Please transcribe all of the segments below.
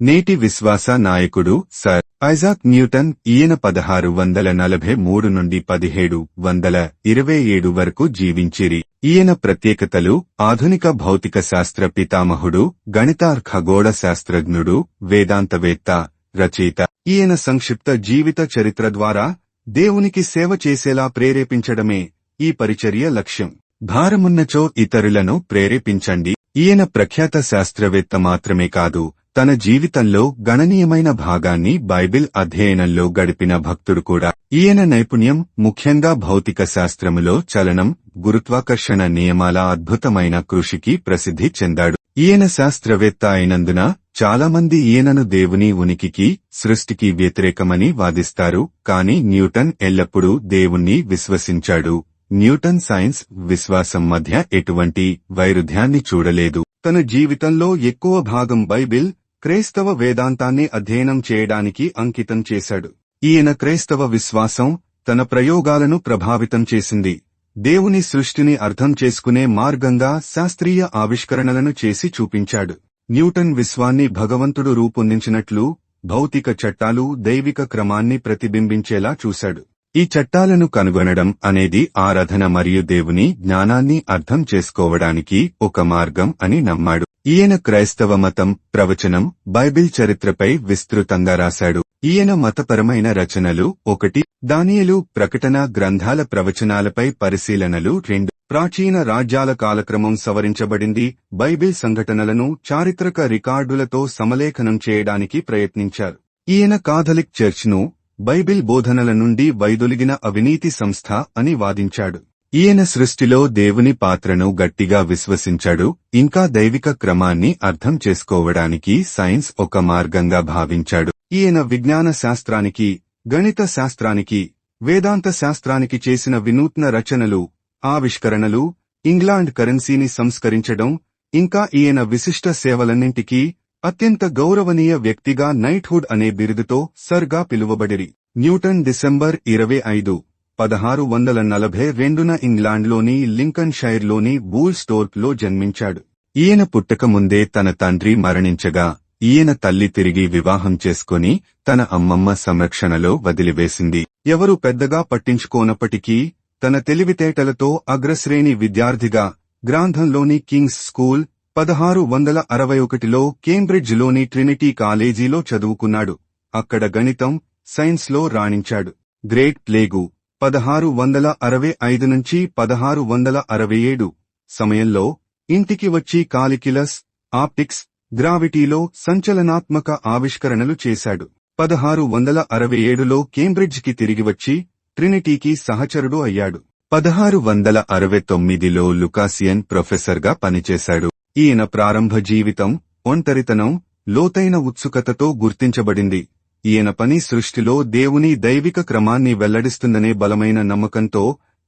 నేటి విశ్వాస నాయకుడు సర్. ఐజాక్ న్యూటన్ ఈయన పదహారు వందల నలభై మూడు నుండి పదిహేడు వందల ఇరవై ఏడు వరకు జీవించిరి. ఈయన ప్రత్యేకతలు ఆధునిక భౌతిక శాస్త్ర పితామహుడు గణితార్ ఖగోళ శాస్త్రజ్ఞుడు వేదాంతవేత్త రచయిత. ఈయన సంక్షిప్త జీవిత చరిత్ర ద్వారా దేవునికి సేవ చేసేలా ప్రేరేపించడమే ఈ పరిచర్య లక్ష్యం. భారమున్నచో ఇతరులను ప్రేరేపించండి. ఈయన ప్రఖ్యాత శాస్త్రవేత్త మాత్రమే కాదు తన జీవితంలో గణనీయమైన భాగాన్ని బైబిల్ అధ్యయనంలో గడిపిన భక్తుడు కూడా. ఈయన నైపుణ్యం ముఖ్యంగా భౌతిక శాస్త్రములో చలనం గురుత్వాకర్షణ నియమాల అద్భుతమైన కృషికి ప్రసిద్ధి చెందాడు. ఈయన శాస్త్రవేత్త అయినందున చాలామంది ఈయనను దేవుని ఉనికికి సృష్టికి వ్యతిరేకమని వాదిస్తారు కాని న్యూటన్ ఎల్లప్పుడూ దేవుణ్ణి విశ్వసించాడు. న్యూటన్ సైన్స్ విశ్వాసం మధ్య ఎటువంటి వైరుధ్యాన్ని చూడలేదు. తన జీవితంలో ఎక్కువ భాగం బైబిల్ క్రైస్తవ వేదాంతాన్ని అధ్యయనం చేయడానికి అంకితం చేశాడు. ఈయన క్రైస్తవ విశ్వాసం తన ప్రయోగాలను ప్రభావితం చేసింది. దేవుని సృష్టిని అర్థం చేసుకునే మార్గంగా శాస్త్రీయ ఆవిష్కరణలను చేసి చూపించాడు. న్యూటన్ విశ్వాన్ని భగవంతుడు రూపొందించినట్లు భౌతిక చట్టాలు దైవిక క్రమాన్ని ప్రతిబింబించేలా చూశాడు. ఈ చట్టాలను కనుగొనడం అనేది ఆరాధన మరియు దేవుని జ్ఞానాన్ని అర్థం చేసుకోవడానికి ఒక మార్గం అని నమ్మాడు. ఈయన క్రైస్తవ మతం ప్రవచనం బైబిల్ చరిత్రపై విస్తృతంగా రాశాడు. ఈయన మతపరమైన రచనలు ఒకటి దానియలు ప్రకటన గ్రంథాల ప్రవచనాలపై పరిశీలనలు రెండు ప్రాచీన రాజ్యాల కాలక్రమం సవరించబడింది బైబిల్ సంఘటనలను చారిత్రక రికార్డులతో సమలేఖనం చేయడానికి ప్రయత్నించారు. ఈయన కాథలిక్ చర్చ్ను బైబిల్ బోధనల నుండి వైదొలిగిన అవినీతి సంస్థ అని వాదించాడు. ఈయన సృష్టిలో దేవుని పాత్రను గట్టిగా విశ్వసించాడు ఇంకా దైవిక క్రమాన్ని అర్థం చేసుకోవడానికి సైన్స్ ఒక మార్గంగా భావించాడు. ఈయన విజ్ఞాన శాస్త్రానికి గణిత శాస్త్రానికి వేదాంత శాస్త్రానికి చేసిన వినూత్న రచనలు ఆవిష్కరణలు ఇంగ్లాండ్ కరెన్సీని సంస్కరించడం ఇంకా ఈయన విశిష్ట సేవలన్నింటికీ అత్యంత గౌరవనీయ వ్యక్తిగా నైట్హుడ్ అనే బిరుదుతో సర్గా పిలువబడిరి. న్యూటన్ డిసెంబర్ ఇరవై ఐదు. పదహారు వందల నలభై రెండున ఇంగ్లాండ్లోని లింకన్ షైర్లోని బూల్ స్టోర్క్లో జన్మించాడు. ఈయన పుట్టకముందే తన తండ్రి మరణించగా ఈయన తల్లి తిరిగి వివాహం చేసుకుని తన అమ్మమ్మ సంరక్షణలో వదిలివేసింది. ఎవరు పెద్దగా పట్టించుకోనప్పటికీ తన తెలివితేటలతో అగ్రశ్రేణి విద్యార్థిగా గ్రాంధంలోని కింగ్స్ స్కూల్ పదహారు వందల అరవై ఒకటిలో కేంబ్రిడ్జ్లోని ట్రినిటీ కాలేజీలో చదువుకున్నాడు. అక్కడ గణితం సైన్స్లో రాణించాడు. గ్రేట్ ప్లేగు పదహారు వందల అరవై ఐదు నుంచి పదహారు వందల అరవై ఏడు. సమయంలో ఇంటికి వచ్చి కాలిక్యులస్ ఆప్టిక్స్ గ్రావిటీలో సంచలనాత్మక ఆవిష్కరణలు చేశాడు. పదహారు వందల అరవై ఏడులో కేంబ్రిడ్జ్కి తిరిగి వచ్చి ట్రినిటీకి సహచరుడు అయ్యాడు. పదహారు వందల అరవై తొమ్మిదిలో లుకాసియన్ ప్రొఫెసర్గా పనిచేశాడు. ఈయన ప్రారంభ జీవితం ఒంటరితనం లోతైన ఉత్సుకతతో గుర్తించబడింది. ఈయన పని సృష్టిలో దేవుని దైవిక క్రమాన్ని వెల్లడిస్తుందనే బలమైన నమ్మకంతో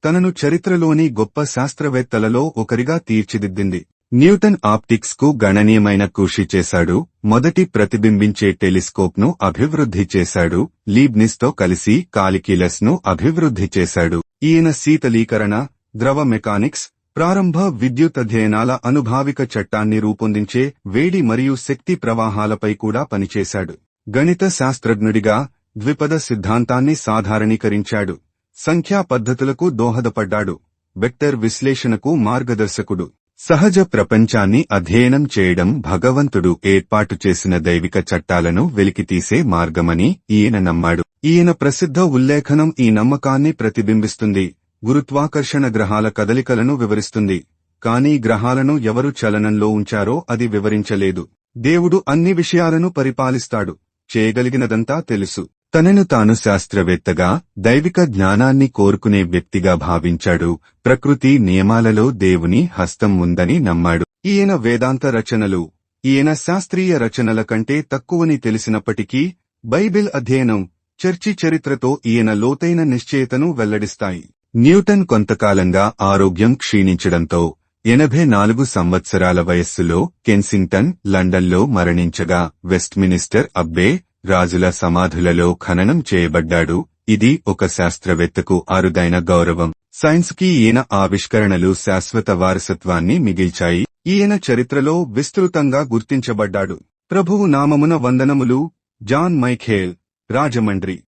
తనను చరిత్రలోని గొప్ప శాస్త్రవేత్తలలో ఒకరిగా తీర్చిదిద్దింది. న్యూటన్ ఆప్టిక్స్కు గణనీయమైన కృషి చేశాడు మొదటి ప్రతిబింబించే టెలిస్కోప్ను అభివృద్ధి చేశాడు లీబ్నిస్తో కలిసి కాలిక్యులస్ను అభివృద్ధి చేశాడు. ఈయన శీతలీకరణ ద్రవ మెకానిక్స్ ప్రారంభ విద్యుత్ అధ్యయనాల అనుభావిక చట్టాన్ని రూపొందించే వేడి మరియు శక్తి ప్రవాహాలపై కూడా పనిచేశాడు. గణిత శాస్త్రజ్ఞుడిగా ద్విపద సిద్ధాంతాన్ని సాధారణీకరించాడు. సంఖ్యా పద్ధతులకు దోహదపడ్డాడు. వెక్టర్ విశ్లేషణకు మార్గదర్శకుడు. సహజ ప్రపంచాన్ని అధ్యయనం చేయడం భగవంతుడు ఏర్పాటు చేసిన దైవిక చట్టాలను వెలికితీసే మార్గమని ఈయన నమ్మాడు. ఈయన ప్రసిద్ధ ఉల్లేఖనం ఈ నమ్మకాన్ని ప్రతిబింబిస్తుంది. గురుత్వాకర్షణ గ్రహాల కదలికలను వివరిస్తుంది. కానీ గ్రహాలను ఎవరు చలనంలో ఉంచారో అది వివరించలేదు. దేవుడు అన్ని విషయాలను పరిపాలిస్తాడు. చేయగలిగినదంతా తెలుసు. తనను తాను శాస్త్రవేత్తగా దైవిక జ్ఞానాన్ని కోరుకునే వ్యక్తిగా భావించాడు. ప్రకృతి నియమాలలో దేవుని హస్తం ఉందని నమ్మాడు. ఈయన వేదాంత రచనలు ఈయన శాస్త్రీయ రచనల కంటే తక్కువని తెలిసినప్పటికీ బైబిల్ అధ్యయనం చర్చి చరిత్రతో ఈయన లోతైన నిశ్చయతను వెల్లడిస్తాయి. న్యూటన్ కొంతకాలంగా ఆరోగ్యం క్షీణించడంతో ఎనభై నాలుగు సంవత్సరాల వయస్సులో కెన్సింగ్టన్ లండన్లో మరణించగా వెస్ట్మినిస్టర్ అబ్బే రాజుల సమాధులలో ఖననం చేయబడ్డాడు. ఇది ఒక శాస్త్రవేత్తకు అరుదైన గౌరవం. సైన్స్కి ఈయన ఆవిష్కరణలు శాశ్వత వారసత్వాన్ని మిగిల్చాయి. ఈయన చరిత్రలో విస్తృతంగా గుర్తించబడ్డాడు. ప్రభువు నామమున వందనములు జాన్ మైఖేల్ రాజమండ్రి.